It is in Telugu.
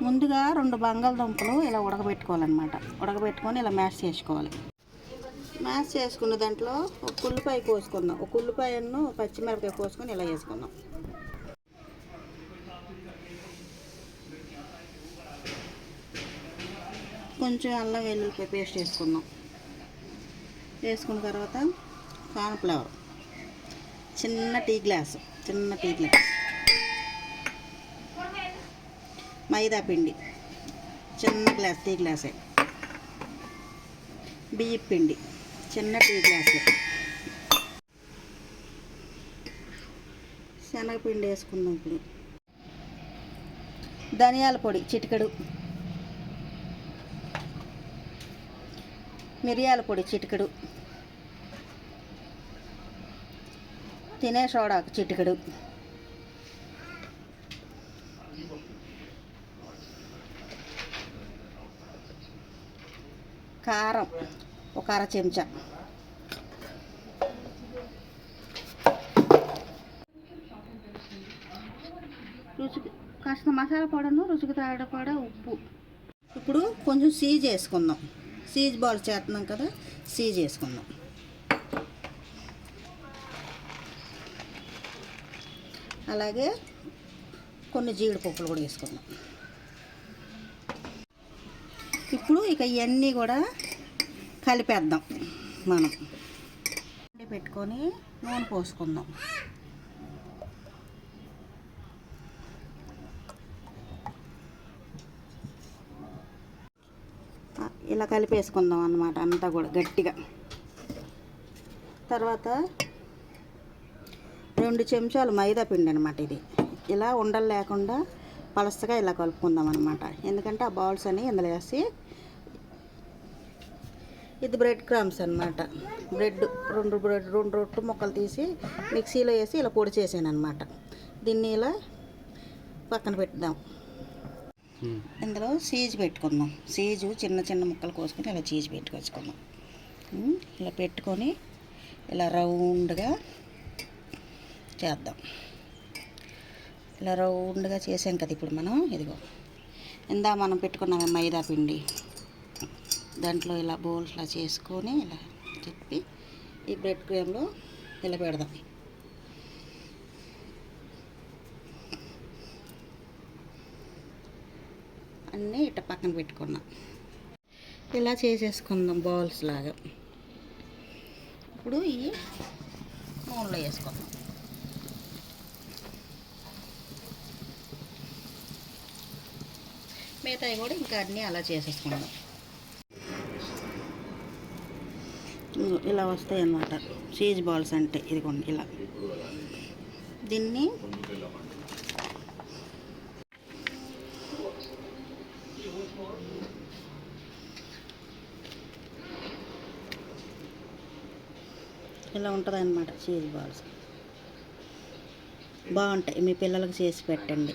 ముందుగా రెండు బంగాళదుంపలు ఇలా ఉడకబెట్టుకోవాలన్నమాట. ఉడకబెట్టుకొని ఇలా మ్యాష్ చేసుకోవాలి. మ్యాష్ చేసుకున్న దాంట్లో ఒక ఉల్లిపాయ కోసుకుందాం. ఒక ఉల్లిపాయను పచ్చిమిరపకాయ కోసుకొని ఇలా వేసుకుందాం. కొంచెం అల్లం వెల్లుల్లిపాయ పేస్ట్ వేసుకుందాం. వేసుకున్న తర్వాత కార్న్ఫ్లవర్. చిన్న టీ గ్లాసు. చిన్న టీ గ్లాస్. మైదా పిండి. చిన్న గ్లాస్ టీ గ్లాసే. బియ్య పిండి. చిన్న టీ గ్లాసే. శనగపిండి వేసుకుందాం ఇప్పుడు. ధనియాల పొడి చిటికెడు. మిరియాల పొడి చిటికెడు. తినే సోడాకు చిటికెడు. కారం. ఒక అర చెంచా. రుచికి కాస్త మసాలా పౌడర్ను రుచికి తాగడ ఉప్పు. ఇప్పుడు కొంచెం సీజ్ వేసుకుందాం. సీజ్ బాల్ చేస్తున్నాం కదా సీజ్ వేసుకుందాం. అలాగే కొన్ని జీడిపప్పులు కూడా వేసుకుందాం. ఇప్పుడు ఇక ఇవన్నీ కూడా కలిపేద్దాం మనం. పెట్టుకొని నూనె పోసుకుందాం. ఇలా కలిపేసుకుందాం అన్నమాట అంతా కూడా గట్టిగా. తర్వాత రెండు చెంచాలు మైదా పిండి అనమాట ఇది. ఇలా ఉండలు లేకుండా పలసగా ఇలా కలుపుకుందాం అనమాట ఎందుకంటే ఆ బౌల్స్ అని ఇందులో వేసి ఇది బ్రెడ్ క్రమ్స్ అనమాట బ్రెడ్ రెండు బ్రెడ్ రెండు రొట్టు ముక్కలు తీసి మిక్సీలో వేసి ఇలా పొడి చేసాను అనమాట దీన్ని ఇలా పక్కన పెట్టుదాం. ఇందులో సీజు పెట్టుకుందాం. సీజు చిన్న చిన్న ముక్కలు కోసుకొని ఇలా చీజ్ పెట్టుకొచ్చుకుందాం. ఇలా పెట్టుకొని ఇలా రౌండ్గా చేద్దాం. ఇలా రౌండ్గా చేసాం కదా ఇప్పుడు మనం ఇదిగో. ఇందా మనం పెట్టుకున్నాం మైదా పిండి. దాంట్లో ఇలా బౌల్స్లా చేసుకొని ఇలా చెప్పి ఈ బ్రెడ్ క్రీమ్లో ఇలా పెడదాం. అన్నీ ఇట్ట పక్కన పెట్టుకున్నాం. ఇలా చేసేసుకుందాం బౌల్స్ లాగా. ఇప్పుడు ఈ నూనెలో వేసుకుందాం. మిగతాయి కూడా ఇంకా అన్నీ అలా చేసేసుకుందాం. ఇలా వస్తాయి అన్నమాట చీజ్ బాల్స్ అంటే ఇదిగోండి ఇలా. దీన్ని ఇలా ఉంటుంది అనమాట చీజ్ బాల్స్ బాగుంటాయి. మీ పిల్లలకు చేసి పెట్టండి.